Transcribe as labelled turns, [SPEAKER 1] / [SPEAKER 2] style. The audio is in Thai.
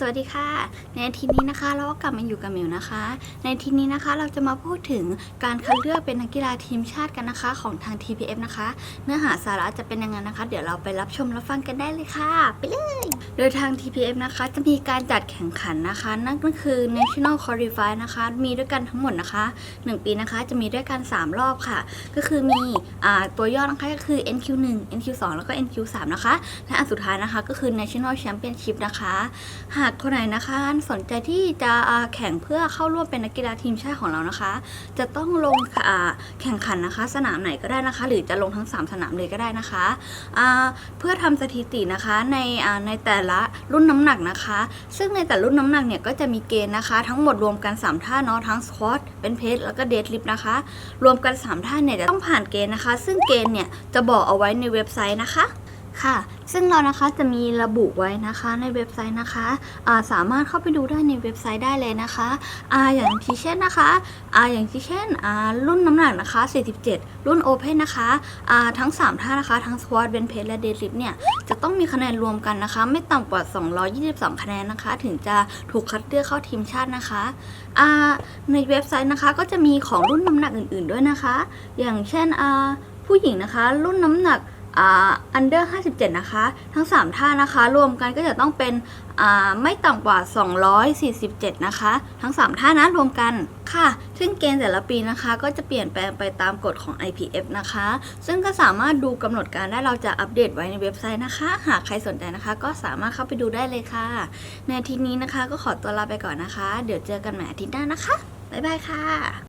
[SPEAKER 1] สวัสดีค่ะ ในทีนี้นะคะเราก็กลับมาอยู่กับหมิวนะคะ ในทีนี้นะคะเราจะมาพูดถึงการคัดเลือกเป็นนักกีฬาทีมชาติกันนะคะของทาง TPF นะคะ เนื้อหาสาระจะเป็นยังไงนะคะ เดี๋ยวเราไปรับชมรับฟังกันได้เลยค่ะ ไปเลย โดยทาง TPF นะคะจะมีการจัดแข่งขันนะคะ นั่นก็คือ National Qualify นะคะ มีด้วยกันทั้งหมดนะคะ 1 ปีนะคะจะมีด้วยกัน 3 รอบค่ะ ก็คือมีอตัวย่อนะคะก็คือ NQ1 NQ2 แล้วก็ NQ3 นะคะและอันสุดท้ายนะคะก็คือ National Championship นะคะหากคนไหนนะคะ สนใจที่จะแข่งเพื่อเข้าร่วมเป็นนักกีฬาทีมชาติของเรานะคะ จะต้องลงแข่งขันนะคะ สนามไหนก็ได้นะคะ หรือจะลงทั้ง 3 สนามเลยก็ได้นะคะเพื่อทำสถิตินะคะในในแต่ละรุ่นน้ำหนักนะคะ ซึ่งในแต่รุ่นน้ำหนักเนี่ยก็จะมีเกณฑ์นะคะ ทั้งหมดรวมกัน 3 ท่าเนาะทั้งสควอตเป็นเพสแล้วก็เดดลิฟนะคะ รวมกัน 3 ท่าเนี่ยจะต้องผ่านเกณฑ์นะคะ ซึ่งเกณฑ์เนี่ยจะบอกเอาไว้ในเว็บไซต์นะคะ ค่ะ ซึ่งเรานะคะจะมีระบุไว้นะคะในเว็บไซต์นะคะาสามารถเข้าไปดูได้ในเว็บไซต์ได้เลยนะคะอาอย่างที่เช่นนะคะอาอย่างที่เช่นรุ่นน้ำหนักนะคะ 47 รุ่น Open นนะคะอาทั้ง 3 ท่านะคะ ทั้ง Squat Bench Press และ Deadlift เนี่ย จะต้องมีคะแนนรวมกันนะคะ ไม่ต่ำกว่า 222 คะแนนนะคะ ถึงจะถูกคัดเลือกเข้าทีมชาตินะคะอาในเว็บไซต์นะคะก็จะมีของรุ่นน้ำหนักอื่น ๆด้วยนะคะ อย่างเช่นอาผู้หญิงนะคะ รุ่นน้ำหนัก อ่า under 57 นะคะ ทั้ง 3 ท่านะคะ รวมกันก็จะต้องเป็นไม่ต่ำกว่า 247 นะคะ ทั้ง 3 ท่านะรวมกันค่ะ ซึ่งเกณฑ์แต่ละปีนะคะ ก็จะเปลี่ยนแปลงไปตามกฎของ IPF นะคะ ซึ่งก็สามารถดูกำหนดการได้เราจะอัปเดตไว้ในเว็บไซต์นะคะ หากใครสนใจนะคะ ก็สามารถเข้าไปดูได้เลยค่ะ ในทิตย์นี้นะคะก็ขอตัวลาไปก่อนนะคะ เดี๋ยวเจอกันใหม่อาทิตย์หน้านะคะบ๊ายบายค่ะ